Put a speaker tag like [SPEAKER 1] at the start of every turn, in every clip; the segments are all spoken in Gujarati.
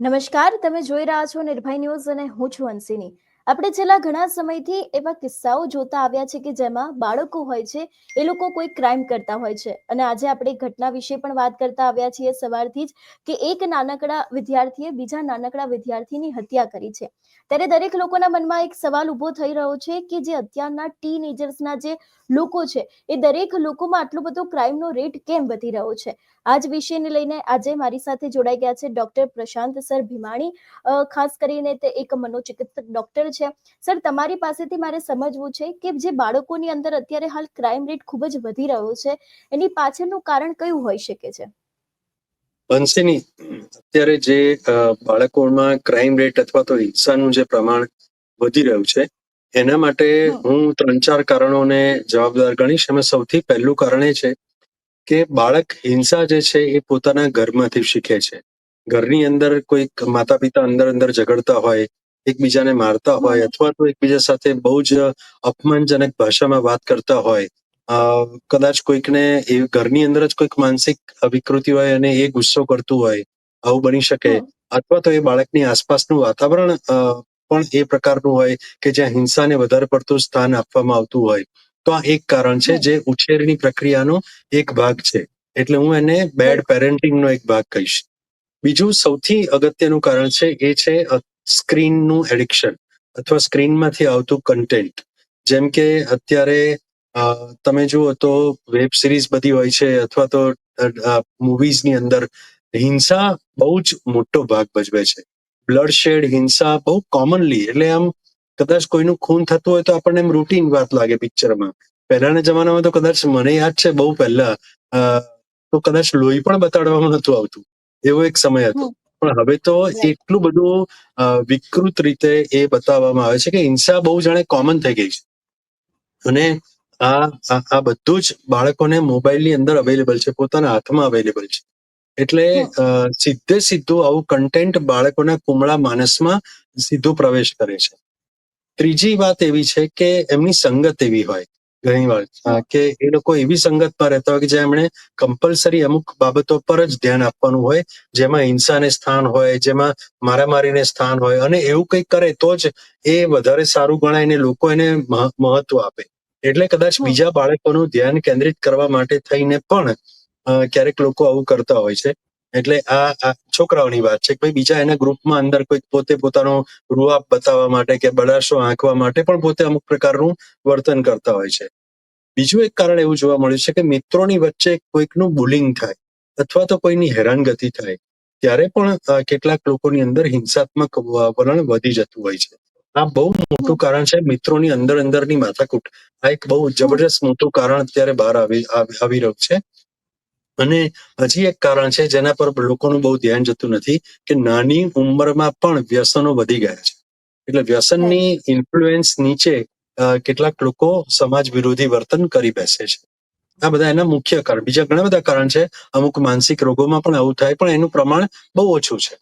[SPEAKER 1] નમસ્કાર તમે જોઈ રહ્યા છો નિર્ભય ન્યૂઝ અને હું છું અંશિની આપણે છેલ્લા ઘણા સમયથી એવા કિસ્સાઓ જોતા આવ્યા છે કે જેમાં બાળકો હોય છે, એ લોકો કોઈ ક્રાઇમ કરતા હોય છે. અને આજે આપણે ઘટના વિશે પણ વાત કરતા આવ્યા છીએ સવારથી જ કે એક નાનકડા વિદ્યાર્થીએ બીજા નાનકડા વિદ્યાર્થીની હત્યા કરી છે. ત્યારે દરેક લોકોના મનમાં એક સવાલ ઊભો થઈ રહ્યો છે કે જે અત્યારના ટીનેજર્સના જે લોકો છે, એ દરેક લોકોમાં આટલો બધો ક્રાઇમનો રેટ કેમ વધી રહ્યો છે? આ જ વિષયને લઈને આજે મારી સાથે જોડાઈ ગયા છે ડોક્ટર પ્રશાંત સર ભીમાણી. ખાસ કરીને તે એક મનોચિકિત્સક ડોક્ટર છે. સર તમારી પાસેથી મારે સમજવું છે કે જે બાળકોની અંદર અત્યારે હાલ ક્રાઇમ રેટ ખૂબ જ વધી રહ્યો છે એની પાછળનું કારણ કયું હોઈ શકે છે?
[SPEAKER 2] બનશેની અત્યારે જે બાળકોમાં ક્રાઇમ રેટ અથવા તો હિંસાનું જે પ્રમાણ વધી રહ્યું છે એના માટે હું ત્રણ ચાર કારણોને જવાબદાર ગણીશ. એમાં સૌથી પહેલું કારણ એ છે કે બાળક હિંસા જે છે એ પોતાના ઘરમાંથી શીખે છે. ઘરની અંદર કોઈક માતા પિતા અંદર અંદર ઝઘડતા હોય એકબીજાને મારતા હોય અથવા તો એકબીજા સાથે બહુ જ અપમાનજનક ભાષામાં વાત કરતા હોય કદાચ કોઈકને એ ઘરની અંદર જ કોઈક માનસિક વિકૃતિ હોય અને એ ગુસ્સો કરતું હોય આવું બની શકે. અથવા તો એ બાળકની આસપાસનું વાતાવરણ પણ એ પ્રકારનું હોય કે જ્યાં હિંસાને વધારે પડતું સ્થાન આપવામાં આવતું હોય. તો આ એક કારણ છે જે ઉછેરની પ્રક્રિયાનો એક ભાગ છે. એટલે હું એને બેડ પેરેન્ટિંગનો એક ભાગ કહીશ. બીજું સૌથી અગત્યનું કારણ છે એ છે સ્ક્રીનનું એડિક્શન અથવા સ્ક્રીનમાંથી આવતું કન્ટેન્ટ જેમ કે અત્યારે તમે જુઓ તો વેબ સિરીઝ બધી હોય છે અથવા તો મૂવીઝની અંદર હિંસા બહુ જ મોટો ભાગ ભજવે છે. બ્લડ શેડ હિંસા બહુ કોમનલી એટલે આમ કદાચ કોઈનું ખૂન થતું હોય તો આપણને એમ રૂટીન વાત લાગે પિક્ચરમાં પહેલાના જમાનામાં તો કદાચ મને યાદ છે બહુ પહેલા તો કદાચ લોહી પણ બતાડવામાં નતું આવતું. એવો એક સમય હતો. પણ હવે તો એટલું બધું વિકૃત રીતે એ બતાવવામાં આવે છે કે હિંસા બહુ જાણે કોમન થઈ ગઈ છે. અને આ આ બધું જ બાળકોને મોબાઈલની અંદર અવેલેબલ છે પોતાના હાથમાં અવેલેબલ છે. એટલે અ, સીધે સીધું આવું કન્ટેન્ટ બાળકોના કુમળા માનસમાં સીધો પ્રવેશ કરે છે. ત્રીજી વાત એવી છે કે એમની સંગત એવી હોય. ઘણીવાર
[SPEAKER 1] વાર.
[SPEAKER 2] કે એ લોકો એવી સંગતમાં રહેતા હોય કે જ્યાં એમણે કમ્પલસરી અમુક બાબતો પર જ ધ્યાન આપવાનું હોય. જેમાં હિંસાને સ્થાન હોય જેમાં મારામારીને સ્થાન હોય અને એવું કંઈક કરે તો જ એ વધારે સારું ગણાય ને લોકો એને મહ- મહત્વ આપે. એટલે કદાચ બીજા બાળકોનું ધ્યાન કેન્દ્રિત કરવા માટે થઈને પણ ક્યારેક લોકો આવું કરતા હોય છે. એટલે આ છોકરાઓની વાત છે કે ભાઈ બીજા એના ગ્રુપમાં અંદર કોઈ પોતે પોતાનો રૂઆબ બતાવવા માટે કે બળાશો આંકવા માટે પણ પોતે અમુક પ્રકારનું વર્તન કરતા હોય છે. બીજું એક કારણ એવું જોવા મળ્યું છે કે મિત્રોની વચ્ચે કોઈકનું બુલિંગ થાય અથવા તો કોઈની હેરાનગતિ થાય, ત્યારે પણ કેટલાક લોકોની અંદર હિંસાત્મક વલણ વધી જતું હોય છે. આ બહુ મોટું કારણ છે મિત્રોની અંદર અંદરની માથાકૂટ. આ એક બહુ જબરજસ્ત મોટું કારણ અત્યારે બહાર આવી આવી રહ્યું છે. અને હજી એક કારણ છે જેના પર લોકોનું બહુ ધ્યાન જતું નથી કે નાની ઉંમરમાં પણ વ્યસનો વધી ગયા છે. એટલે વ્યસનની ઇન્ફ્લુએન્સ નીચે કેટલાક લોકો સમાજ વિરોધી વર્તન કરી બેસે છે. આ બધા એના મુખ્ય કારણ. બીજા ઘણા બધા કારણ છે. અમુક માનસિક રોગોમાં પણ આવું થાય, પણ એનું પ્રમાણ બહુ ઓછું છે.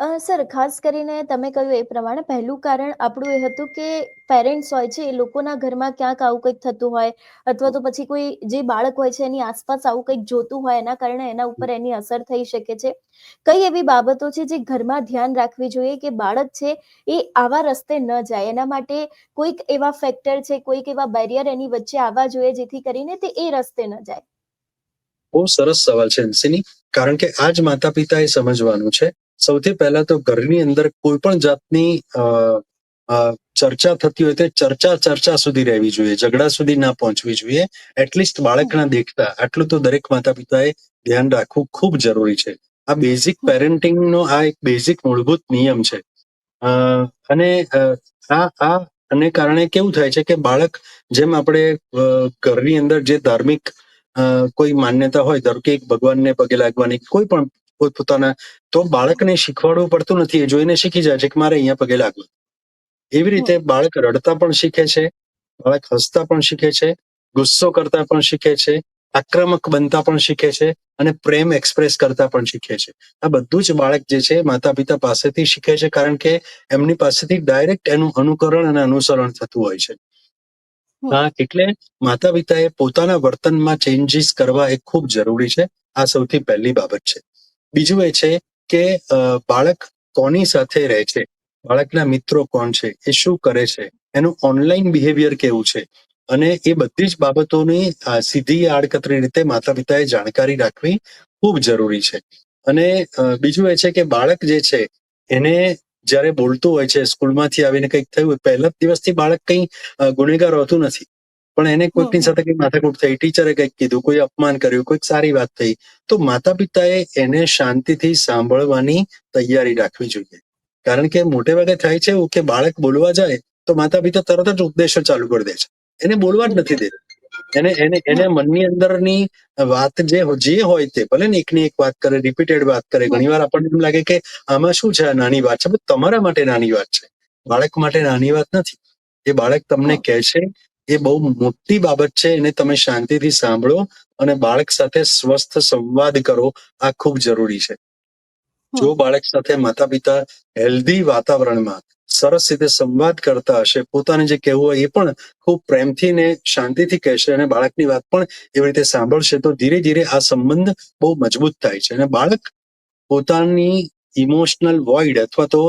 [SPEAKER 1] સર, ખાસ કરીને તમે કહ્યું એ પ્રમાણે પહેલું કારણ આપણું એ હતું કે પેરેન્ટ્સ હોય છે, એ લોકોના ઘરમાં ક્યાંક આવું કંઈક થતું હોય અથવા તો પછી કોઈ જે બાળક હોય છે, એની આસપાસ આવું કંઈક જોતું હોય, એના કારણે એના ઉપર એની અસર થઈ શકે છે. કઈ એવી બાબતો છે જે ઘરમાં ધ્યાન રાખવી જોઈએ કે બાળક છે, એ આવા રસ્તે ન જાય? એના માટે કોઈક એવા ફેક્ટર છે, કોઈક એવા બેરિયર એની વચ્ચે આવવા જોઈએ જેથી કરીને તે એ રસ્તે ન જાય?
[SPEAKER 2] બહુ સરસ સવાલ છે કારણ કે આજ માતા પિતાએ સમજવાનું છે સૌથી પહેલા તો ઘરની અંદર કોઈ પણ જાતની ચર્ચા થતી હોય તે ચર્ચા ચર્ચા સુધી રહેવી જોઈએ. ઝઘડા સુધી ના પહોંચવી જોઈએ. એટલીસ્ટ બાળકના દેખતા. આટલું તો દરેક માતા પિતાએ ધ્યાન રાખવું ખૂબ જરૂરી છે. આ બેઝિક પેરેન્ટિંગનો આ એક બેઝિક મૂળભૂત નિયમ છે. અને આ આ અને કારણે કેવું થાય છે કે બાળક જેમ આપણે ઘરની અંદર જે ધાર્મિક કોઈ માન્યતા હોય ધારો કે એક ભગવાનને પગે લાગવાની કોઈ પણ પોતપોતાના તો બાળકને શીખવાડવું પડતું નથી. એ જોઈને શીખી જાય છે કે મારે અહીંયા પગે લાગવું. એવી રીતે બાળક રડતા પણ શીખે છે બાળક હસતા પણ શીખે છે ગુસ્સો કરતા પણ શીખે છે આક્રમક બનતા પણ શીખે છે અને પ્રેમ એક્સપ્રેસ કરતા પણ શીખે છે. આ બધું જ બાળક જે છે માતા પિતા પાસેથી શીખે છે કારણ કે એમની પાસેથી ડાયરેક્ટ એનું અનુકરણ અને અનુસરણ થતું હોય છે. હા એટલે માતા પિતાએ પોતાના વર્તનમાં ચેન્જીસ કરવા એ ખૂબ જરૂરી છે. આ સૌથી પહેલી બાબત છે. બીજું એ છે કે બાળક કોની સાથે રહે છે? બાળકના મિત્રો કોણ છે? એ શું કરે છે? એનું ઓનલાઈન બિહેવિયર કેવું છે? અને એ બધી જ બાબતોની સીધી આડકતરી રીતે માતા પિતાએ જાણકારી રાખવી ખૂબ જરૂરી છે. અને બીજું એ છે કે બાળક જે છે એને જ્યારે બોલતું હોય છે સ્કૂલમાંથી આવીને કંઈક થયું હોય, પહેલા દિવસથી બાળક કંઈ ગુનેગાર હોતું નથી. પણ એને કોઈકની સાથે કઈ માથાકૂટ થઈ ટીચરે કંઈક કીધું કોઈ અપમાન કર્યું કોઈક સારી વાત થઈ તો માતા પિતાએ એને શાંતિથી સાંભળવાની તૈયારી રાખવી જોઈએ. કારણ કે મોટે ભાગે થાય છે કે બાળક બોલવા જાય તો માતા પિતા તરત જ ઉપદેશો ચાલુ કરી દે છે. એને બોલવા જ નથી દેતા. એને એને એને મનની અંદરની વાત જે જે હોય તે ભલે ને એકની એક વાત કરે રિપીટેડ વાત કરે
[SPEAKER 1] ઘણી
[SPEAKER 2] ઘણીવાર આપણને એમ લાગે કે આમાં શું છે આ નાની વાત છે? તમારા માટે નાની વાત છે. બાળક માટે નાની વાત નથી. એ બાળક તમને. કહે છે એ બહુ મોટી બાબત છે એને તમે શાંતિથી સાંભળો અને બાળક સાથે સ્વસ્થ સંવાદ કરો. આ ખૂબ જરૂરી છે. જો બાળક સાથે માતા પિતા હેલ્ધી વાતાવરણમાં સરસ રીતે સંવાદ કરતા હશે પોતાને જે કહેવું હોય એ પણ ખૂબ પ્રેમથી ને શાંતિથી કહેશે અને બાળકની વાત પણ એવી રીતે સાંભળશે તો ધીરે ધીરે આ સંબંધ બહુ મજબૂત થાય છે. અને બાળક પોતાની ઇમોશનલ વોઇડ અથવા તો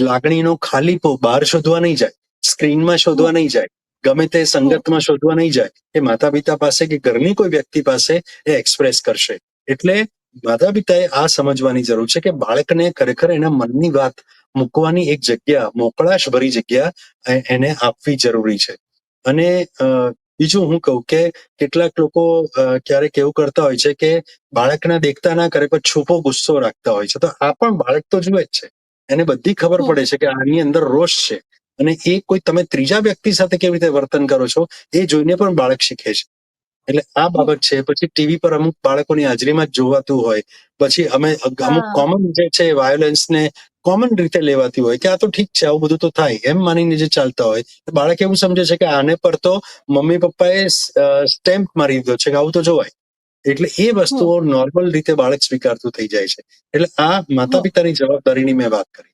[SPEAKER 2] લાગણીનો ખાલીપો બહાર શોધવા નહીં જાય સ્ક્રીનમાં શોધવા નહીં જાય. ગમે તે સંગતમાં શોધવા નહીં જાય. એ માતા પિતા પાસે કે ઘરની કોઈ વ્યક્તિ પાસે એ એક્સપ્રેસ કરશે. એટલે માતા પિતાએ આ સમજવાની જરૂર છે કે બાળકને ખરેખર એના મનની વાત મૂકવાની એક જગ્યા મોકળાશ ભરી જગ્યા એને આપવી જરૂરી છે. અને બીજું હું કહું કે કેટલાક લોકો ક્યારેક એવું કરતા હોય છે કે બાળકના દેખતા ના કરે પણ છૂપો ગુસ્સો રાખતા હોય છે. તો આ પણ બાળક તો જુએ જ છે. એને બધી ખબર પડે છે કે આની અંદર રોષ છે. અને એ કોઈ તમે ત્રીજા વ્યક્તિ સાથે કેવી રીતે વર્તન કરો છો એ જોઈને પણ બાળક શીખે છે. એટલે આ બાબત છે. પછી ટીવી પર અમુક બાળકોની હાજરીમાં જ જોવાતું હોય. પછી અમે અમુક કોમન જે છે વાયોલેન્સ ને કોમન રીતે લેવાતી હોય કે આ તો ઠીક છે આવું બધું તો થાય એમ માનીને જે ચાલતા હોય. બાળક એવું સમજે છે કે આને પર તો મમ્મી પપ્પાએ સ્ટેમ્પ મારી દીધો છે કે આવું તો જોવાય. એટલે એ વસ્તુઓ નોર્મલ રીતે બાળક સ્વીકારતું થઈ જાય છે. એટલે આ માતા પિતાની જવાબદારીની મેં વાત કરી.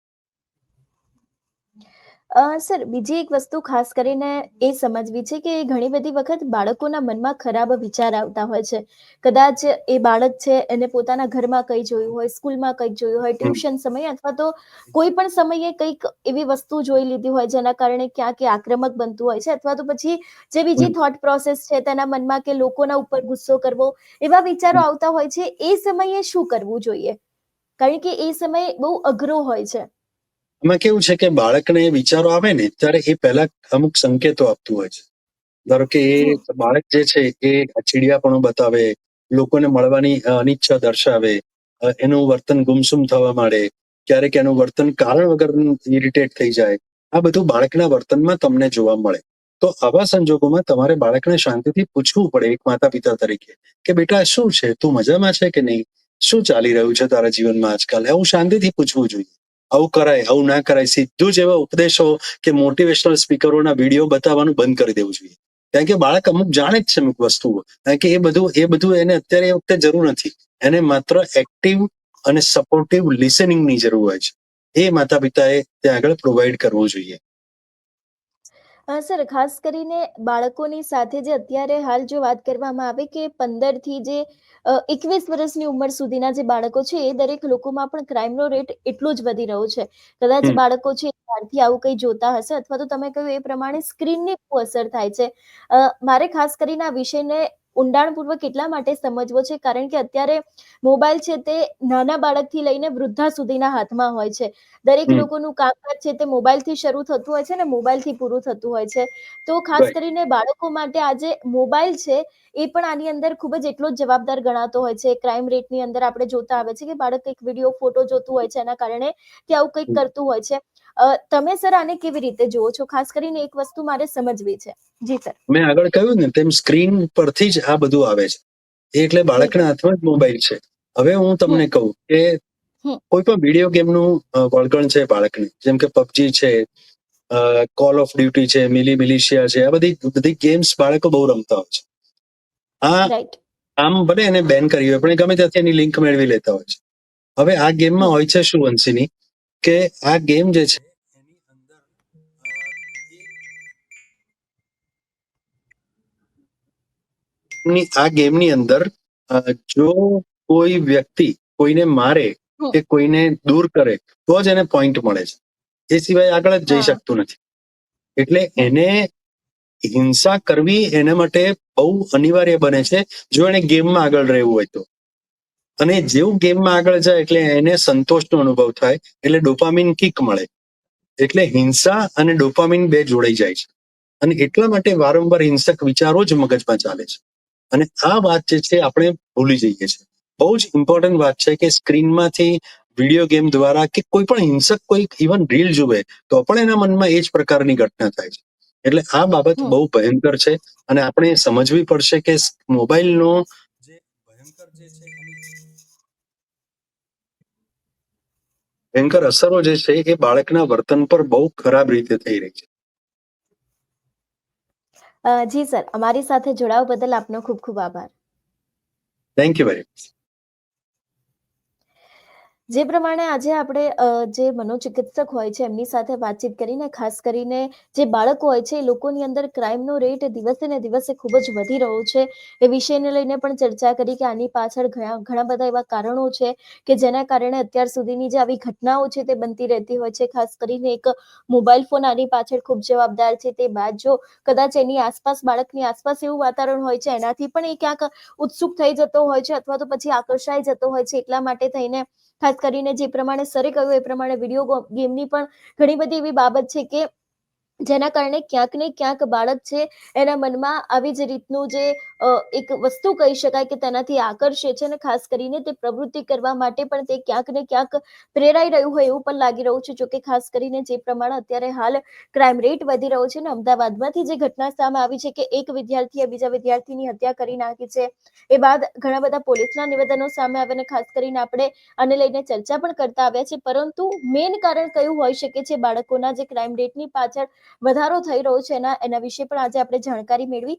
[SPEAKER 1] સર બીજી એક વસ્તુ ખાસ કરીને એ સમજવી છે કે ઘણી બધી વખત બાળકોના મનમાં ખરાબ વિચાર આવતા હોય છે. કદાચ એ બાળક છે એને પોતાના ઘરમાં કંઈ જોયું હોય સ્કૂલમાં કંઈક જોયું હોય ટ્યુશન સમયે અથવા તો કોઈ પણ સમયે કંઈક એવી વસ્તુ જોઈ લીધી હોય જેના કારણે ક્યાંક આક્રમક બનતું હોય છે અથવા તો પછી જે બીજી થોટ પ્રોસેસ છે તેના મનમાં કે લોકોના ઉપર ગુસ્સો કરવો એવા વિચારો આવતા હોય છે એ સમયે શું કરવું જોઈએ? કારણ કે એ સમય બહુ અઘરો હોય છે.
[SPEAKER 2] એમાં કેવું છે કે બાળકને વિચારો આવે ને ત્યારે એ પહેલા અમુક સંકેતો આપતું હોય છે. ધારો કે એ બાળક જે છે એ ચીડિયાપણું બતાવે લોકોને મળવાની અનિચ્છા દર્શાવે એનું વર્તન ગુમસુમ થવા માંડે ક્યારેક એનું વર્તન કારણ વગરનું ઇરિટેટ થઈ જાય આ બધું બાળકના વર્તનમાં તમને જોવા મળે. તો આવા સંજોગોમાં તમારે બાળકને શાંતિથી પૂછવું પડે એક માતા પિતા તરીકે કે બેટા શું છે? તું મજામાં છે કે નહીં? શું ચાલી રહ્યું છે તારા જીવનમાં આજકાલ? એવું શાંતિથી પૂછવું જોઈએ. આવું કરાય, આવું ના કરાય. સીધું જ એવા ઉપદેશો કે મોટિવેશનલ સ્પીકરોના વીડિયો બતાવવાનું બંધ કરી દેવું જોઈએ. કારણ કે બાળક અમુક જાણે જ છે અમુક વસ્તુઓ. કારણ કે એ બધું એ બધું એને અત્યારે એ વખતે જરૂર નથી. એને માત્ર એક્ટિવ અને સપોર્ટિવ લિસનિંગની જરૂર હોય છે. એ માતા પિતાએ ત્યાં આગળ પ્રોવાઈડ કરવું જોઈએ.
[SPEAKER 1] સર ખાસ કરીને બાળકોની સાથે જે અત્યારે હાલ જો વાત કરવામાં આવે કે પંદરથી જે એકવીસ વર્ષની ઉંમર સુધીના જે બાળકો છે એ દરેક લોકોમાં પણ ક્રાઇમનો રેટ એટલો જ વધી રહ્યો છે. કદાચ બાળકો છે ત્યારથી આવું કંઈ જોતા હશે અથવા તો તમે કહ્યું એ પ્રમાણે સ્ક્રીનની બહુ અસર થાય છે. મારે ખાસ કરીને આ વિષયને ઊંડાણપૂર્વક એટલા માટે સમજવો છે કારણ કે અત્યારે મોબાઈલ છે તે નાના બાળકથી લઈને વૃદ્ધા સુધીના હાથમાં હોય છે. દરેક લોકોનું કામકાજ છે તે મોબાઈલથી શરૂ થતું હોય છે ને મોબાઈલથી પૂરું થતું હોય છે. તો ખાસ કરીને બાળકો માટે આજે મોબાઈલ છે એ પણ આની અંદર ખૂબ જ એટલો જ જવાબદાર ગણાતો હોય છે. ક્રાઇમ રેટની અંદર આપણે જોતા આવે છે કે બાળક કંઈક વીડિયો ફોટો જોતું હોય છે એના કારણે કે આવું કંઈક કરતું હોય છે. તમે સર આને કેવી રીતે જુઓ છો? ખાસ કરીને એક વસ્તુ મારે સમજવી છે. જી સર.
[SPEAKER 2] મેં આગળ કહ્યું ને તેમ સ્ક્રીન પરથી જ આ બધું આવે છે. એટલે બાળકના હાથમાં જ મોબાઈલ છે. હવે હું તમને કહું કે કોઈ પણ વીડિયો ગેમનું વળગણ છે બાળકને જેમ કે પબજી છે કોલ ઓફ ડ્યુટી છે મિલી મિલિશિયા છે આ બધી બધી ગેમ્સ બાળકો બહુ રમતા હોય છે. આ આમ ભલે એને બેન કરી હોય પણ ગમે ત્યાંથી એની લિંક મેળવી લેતા હોય છે. હવે આ ગેમમાં હોય છે શું વંશીની કે આ ગેમ જે છે એની અંદર અ, એ- ની- આ ગેમની અંદર જો કોઈ વ્યક્તિ કોઈને મારે કે કોઈને દૂર કરે તો જ એને પોઈન્ટ મળે છે. એ સિવાય આગળ જ જઈ શકતું નથી. એટલે એને હિંસા કરવી એના માટે બહુ અનિવાર્ય બને છે જો એને ગેમમાં આગળ રહેવું હોય તો. અને જેવું ગેમમાં આગળ જાય એટલે એને સંતોષનો અનુભવ થાય એટલે ડોપામિન કિક મળે. એટલે હિંસા અને ડોપામિન બે જોડાઈ જાય છે. અને એટલા માટે વારંવાર હિંસક વિચારો જ મગજમાં ચાલે છે. અને આ વાત જે છે આપણે ભૂલી જઈએ છીએ. બહુ જ ઇમ્પોર્ટન્ટ વાત છે કે સ્ક્રીનમાંથી વીડિયો ગેમ દ્વારા કે કોઈ પણ હિંસક કોઈ ઇવન રીલ જુએ તો પણ એના મનમાં એ જ પ્રકારની ઘટના થાય છે. એટલે આ બાબત બહુ ભયંકર છે અને આપણે સમજવી પડશે કે મોબાઈલનો જે ભયંકર જે છે ભયંકર અસરો જે છે એ બાળકના વર્તન પર બહુ ખરાબ રીતે થઈ રહી છે.
[SPEAKER 1] જી સર અમારી સાથે જોડાવા બદલ આપનો ખૂબ ખૂબ આભાર.
[SPEAKER 2] થેન્ક યુ વેરી મચ
[SPEAKER 1] જે પ્રમાણે આજે આપણે જે મનોચિકિત્સક હોય છે, એમની સાથે વાતચીત કરીને, ખાસ કરીને જે બાળકો હોય છે, એ લોકોની અંદર ક્રાઇમનો રેટ દિવસે ને દિવસે ખૂબ જ વધી રહ્યો છે. એ વિષયને લઈને પણ ચર્ચા કરી કે આની પાછળ ઘણા ઘણા બધા એવા કારણો છે કે જેના કારણે અત્યાર સુધીની જે આવી ઘટનાઓ છે તે બનતી રહેતી હોય છે. ખાસ કરીને એક મોબાઈલ ફોન આની પાછળ ખૂબ જવાબદાર છે. તે બાદ જો કદાચ એની આસપાસ, બાળકની આસપાસ એવું વાતાવરણ હોય છે, એનાથી પણ એ ક્યાંક ઉત્સુક થઈ જતો હોય છે અથવા તો પછી આકર્ષાઈ જતો હોય છે. એટલા માટે થઈને ખાસ કરીને જે પ્રમાણે સરે કહ્યું એ પ્રમાણે વીડિયો ગેમની પણ ઘણી બધી એવી બાબત છે કે જેના કારણે ક્યાંક ને ક્યાંક બાળક છે એના મનમાં આવી જ રીતનું જે એક વસ્તુ કહી શકાય કે તેનાથી આકર્ષે છે અને ખાસ કરીને તે પ્રવૃત્તિ કરવા માટે પણ તે ક્યાંક ને ક્યાંક પ્રેરાઈ રહ્યું હોય એવું પણ લાગી રહ્યું છે. જોકે ખાસ કરીને જે પ્રમાણે અત્યારે હાલ ક્રાઇમ રેટ વધી રહ્યો છે ને અમદાવાદમાંથી જે ઘટના સામે આવી છે કે એક વિદ્યાર્થીએ બીજા વિદ્યાર્થીની હત્યા કરી નાખી છે. એ બાદ ઘણા બધા પોલીસના નિવેદનો સામે આવે અને ખાસ કરીને આપણે આને લઈને ચર્ચા પણ કરતા આવ્યા છે પરંતુ મેઇન કારણ કયું હોઈ શકે છે બાળકોના જે ક્રાઇમ રેટની પાછળ વધારો થઈ રહ્યો છે એના એના વિશે પણ આજે આપણે જાણકારી મેળવી.